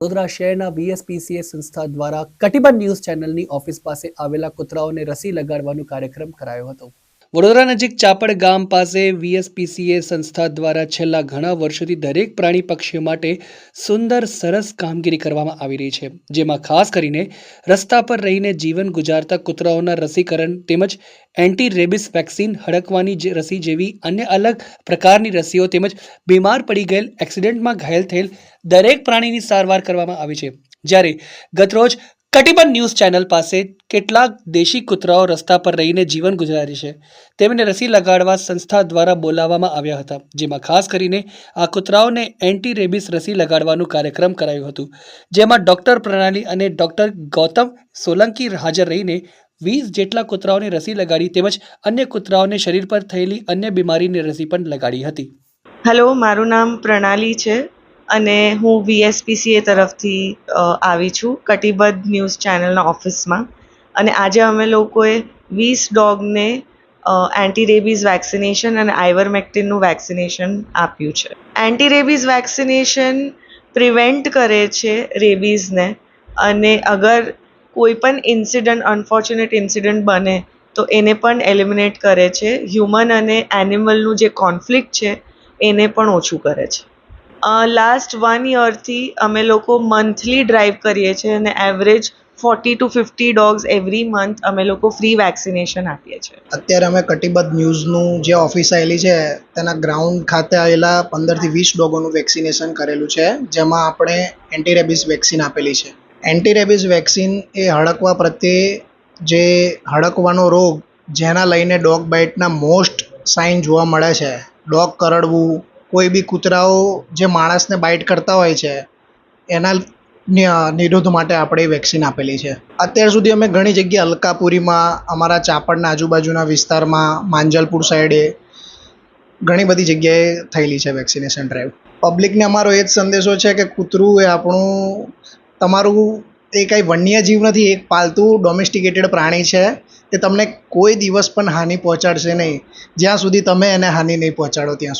વડોદરા શહેરના બીએસપીસીએ સંસ્થા દ્વારા કટિબંધ ન્યૂઝ ચેનલની ઓફિસ પાસે આવેલા કૂતરાઓને રસી લગાડવાનો કાર્યક્રમ કરાયો હતો. વડોદરા નજીક ચાપડ ગામ પાસે વીએસપીસીએ સંસ્થા દ્વારા છેલ્લા ઘણા વર્ષોથી દરેક પ્રાણી પક્ષીઓ માટે સુંદર, સરસ કામગીરી કરવામાં આવી રહી છે. જેમાં ખાસ કરીને રસ્તા પર રહીને જીવન ગુજારતા કૂતરાઓના રસીકરણ તેમજ એન્ટી રેબિસ વેક્સિન હડકવાની રસી જેવી અન્ય અલગ પ્રકારની રસીઓ તેમજ બીમાર પડી ગયેલ એક્સિડન્ટમાં ઘાયલ થયેલ દરેક પ્રાણીની સારવાર કરવામાં આવી છે. જ્યારે ગતરોજ કટિબંધ ન્યૂઝ ચેનલ પાસે કેટલાક દેશી કૂતરાઓ રસ્તા પર રહીને જીવન ગુજારે છે. તેમને રસી લગાડવા સંસ્થા દ્વારા બોલાવવામાં આવ્યા હતા, જેમાં ખાસ કરીને આ કૂતરાઓને એન્ટી રેબિસ રસી લગાડવાનું કાર્યક્રમ કરાયું હતું, જેમાં ડૉક્ટર પ્રણાલી અને ડૉક્ટર ગૌતમ સોલંકી હાજર રહીને વીસ જેટલા કૂતરાઓને રસી લગાડી તેમજ અન્ય કૂતરાઓને શરીર પર થયેલી અન્ય બીમારીની રસી પણ લગાડી હતી. હેલો મારું નામ પ્રણાલી છે. અને હું વીએસપીસીએ તરફથી આવી છું, કટિબદ્ધ ન્યૂઝ ચેનલના ઓફિસમાં. અને આજે અમે લોકોએ વીસ ડોગને એન્ટી રેબીઝ વેક્સિનેશન અને આઈવરમેક્ટિનનું વેક્સિનેશન આપ્યું છે. એન્ટી રેબીઝ વેક્સિનેશન પ્રિવેન્ટ કરે છે રેબીઝને. અને અગર કોઈ પણ ઇન્સિડન્ટ, અનફોર્ચ્યુનેટ ઇન્સિડન્ટ બને, તો એને પણ એલિમિનેટ કરે છે. હ્યુમન અને એનિમલનું જે કોન્ફ્લિક્ટ છે, એને પણ ઓછું કરે છે. લાસ્ટ વન યરથી અમે લોકો મંથલી ડ્રાઈવ કરીએ છીએ અને average forty to fifty dogs every month અમે લોકો ફ્રી વેક્સિનેશન આપીએ છીએ. અત્યારે અમે કટિબદ્ધ ન્યૂઝનું જે ઓફિસ આવેલી છે, તેના ગ્રાઉન્ડ ખાતે આવેલા પંદરથી વીસ ડોગોનું વેક્સિનેશન કરેલું છે, જેમાં આપણે એન્ટી રેબિસ વેક્સિન આપેલી છે. એન્ટી રેબિસ વેક્સિન એ હડકવા પ્રત્યે જે હડકવાનો રોગ, જેના લઈને ડોગ બાઇટના મોસ્ટ સાઇન જોવા મળે છે. ડોગ કરડવું કોઈ બી કૂતરાઓ જે માણસને બાઇટ કરતા હોય છે, એના નિરોધ માટે આપણે વેક્સિન આપેલી છે. અત્યાર સુધી અમે ઘણી જગ્યાએ અલકાપુરીમાં, અમારા ચાપડના આજુબાજુના વિસ્તારમાં, માંજલપુર સાઈડે ઘણી બધી જગ્યાએ થયેલી છે વેક્સિનેશન ડ્રાઈવ પબ્લિકને અમારો એ જ સંદેશો છે કે કૂતરું એ આપણું, તમારું એ કાંઈ વન્ય જીવ નથી, એક પાલતુ ડોમેસ્ટિકેટેડ પ્રાણી છે તે તમને કોઈ દિવસ પણ હાનિ પહોંચાડશે નહીં. જ્યાં સુધી તમે એને હાનિ નહીં પહોંચાડો, ત્યાં સુધી.